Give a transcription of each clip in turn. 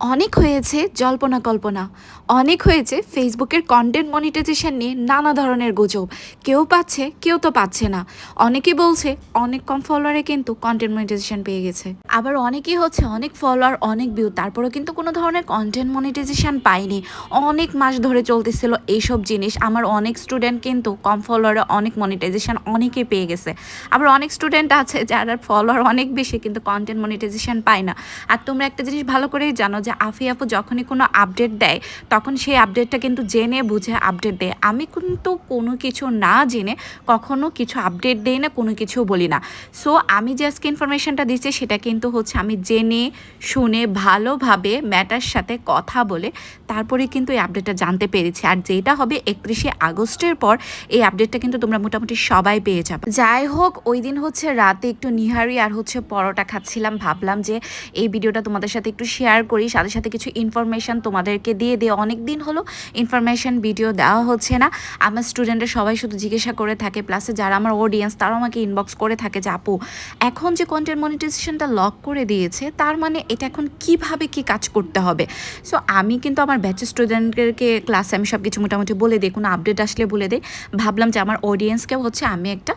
অনেক হয়েছে জল্পনা কল্পনা। অনেক হয়েছে ফেসবুকের কন্টেন্ট মনিটাইজেশন নিয়ে নানা ধরনের গুজব। কেউ পাচ্ছে, কেউ তো পাচ্ছে না। অনেকে বলছে অনেক কম ফলোয়ারে কিন্তু কন্টেন্ট মনিটাইজেশন পেয়ে গেছে। আবার অনেকেই হচ্ছে অনেক ফলোয়ার অনেক ভিউ তারপরেও কিন্তু কোনো ধরনের কন্টেন্ট মনিটাইজেশন পায়নি। অনেক মাস ধরে চলতেছিল এইসব জিনিস। আমার অনেক স্টুডেন্ট কিন্তু কম ফলোয়ারে অনেক মনিটাইজেশন অনেকেই পেয়ে গেছে। আবার অনেক স্টুডেন্ট আছে যারা ফলোয়ার অনেক বেশি কিন্তু কন্টেন্ট মনিটাইজেশন পায় না। আর তোমরা একটা জিনিস ভালো করেই জানো যে আফি আপু যখনই কোনো আপডেট দেয়, তখন সেই আপডেটটা কিন্তু জেনে, বুঝে আপডেট দেয়। আমি কিন্তু কোনো কিছু না জেনে কখনো কিছু আপডেট দেই না, কোনো কিছু বলি না। সো আমি যে আজকে ইনফরমেশনটা দিচ্ছি, সেটা কিন্তু হচ্ছে আমি জেনে, শুনে, ভালোভাবে ম্যাটার সাথে কথা বলে তারপরে কিন্তু এই আপডেটটা জানতে পেরেছি। আর যেটা হবে একত্রিশে আগস্টের পর, এই আপডেটটা কিন্তু তোমরা মোটামুটি সবাই পেয়ে যাবে। যাই হোক, ওই দিন হচ্ছে রাতে একটু নিহারি আর হচ্ছে পরোটা খাচ্ছিলাম। ভাবলাম যে এই ভিডিওটা তোমাদের সাথে একটু শেয়ার করি। সাথে সাথে কিছু ইনফরমেশন তোমাদেরকে দিয়ে দিয়ে অনেক দিন হলো। ইনফরমেশন ভিডিও দেওয়া হচ্ছে না। আমার স্টুডেন্টরা সবাই শুধু জিজ্ঞাসা করে থাকে। প্লাসে যারা আমার অডিয়েন্স তারাও আমাকে ইনবক্স করে থাকে যে, আপু, এখন যে কন্টেন্ট মনিটাইজেশনটা লক করে দিয়েছে, তার মানে এটা এখন কীভাবে কি কাজ করতে হবে? সো আমি কিন্তু আমার ব্যাচের স্টুডেন্টদেরকে ক্লাসে আমি সব কিছু মোটামুটি বলে দিই। কোনো আপডেট আসলে বলে দিই। ভাবলাম যে, আমার অডিয়েন্সকেও হচ্ছে, আমি একটা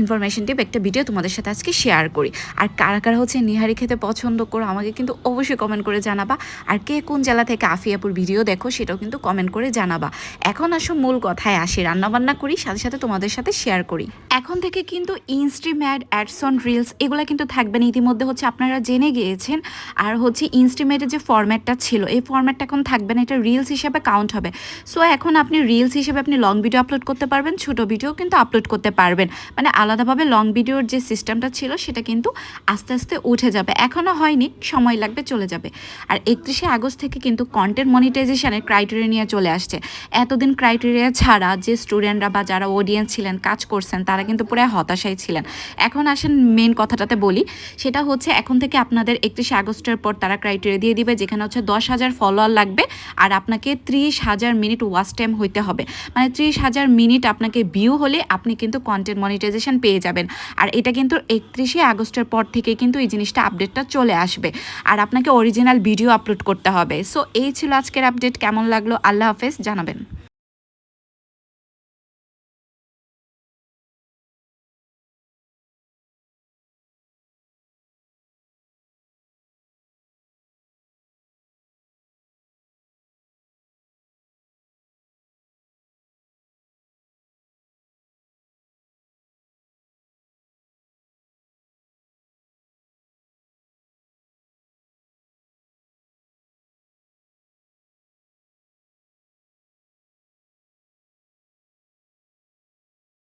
ইনফরমেশন টিপ একটা ভিডিও তোমাদের সাথে আজকে শেয়ার করি। আর কারা কারা হচ্ছে নিহারি খেতে পছন্দ করো, আমাকে কিন্তু অবশ্যই কমেন্ট করে জানাবা। আর কে কোন জেলা থেকে আফিয়াপুর ভিডিও দেখো সেটাও কিন্তু কমেন্ট করে জানাবা। এখন আসো মূল কথায় আসি, রান্নাবান্না করি, সাথে সাথে তোমাদের সাথে শেয়ার করি। এখন থেকে কিন্তু ইনস্ট্রিম অ্যাড অ্যাডসন রিলস এগুলো কিন্তু থাকবে না। ইতিমধ্যে হচ্ছে আপনারা জেনে গিয়েছেন। আর হচ্ছে ইনস্ট্রিমেটের যে ফরম্যাটটা ছিল, এই ফরম্যাটটা এখন থাকবে না। এটা রিলস হিসেবে কাউন্ট হবে। সো এখন আপনি রিলস হিসেবে আপনি লং ভিডিও আপলোড করতে পারবেন, ছোট ভিডিও কিন্তু আপলোড করতে পারবেন। মানে আলাদাভাবে লং ভিডিওর যে সিস্টেমটা ছিল, সেটা কিন্তু আস্তে আস্তে উঠে যাবে। এখনও হয়নি, সময় লাগবে চলে যাবে। একত্রিশে আগস্ট থেকে কিন্তু কন্টেন্ট মনিটাইজেশনের ক্রাইটেরিয়া নিয়ে চলে আসছে। এতদিন ক্রাইটেরিয়া ছাড়া যে স্টুডেন্টরা বা যারা অডিয়েন্স ছিলেন, কাজ করছেন, তারা কিন্তু পুরো হতাশায় ছিলেন। এখন আসেন মেন কথাটাতে বলি, সেটা হচ্ছে এখন থেকে আপনাদের একত্রিশে আগস্টের পর তারা ক্রাইটেরিয়া দিয়ে দিবে, যেখানে হচ্ছে দশ হাজার ফলোয়ার লাগবে আর আপনাকে ত্রিশ হাজার মিনিট ওয়াচ টাইম হইতে হবে। মানে ত্রিশ হাজার মিনিট আপনাকে ভিউ হলে আপনি কিন্তু কন্টেন্ট মনিটাইজেশন পেয়ে যাবেন। আর এটা কিন্তু একত্রিশে আগস্টের পর থেকে কিন্তু এই জিনিসটা আপডেটটা চলে আসবে। আর আপনাকে অরিজিনাল ভিডিও আপলোড করতে হবে। সো এই ছিল আজকের আপডেট। কেমন লাগল? আল্লাহ হাফেজ। জানাবেন।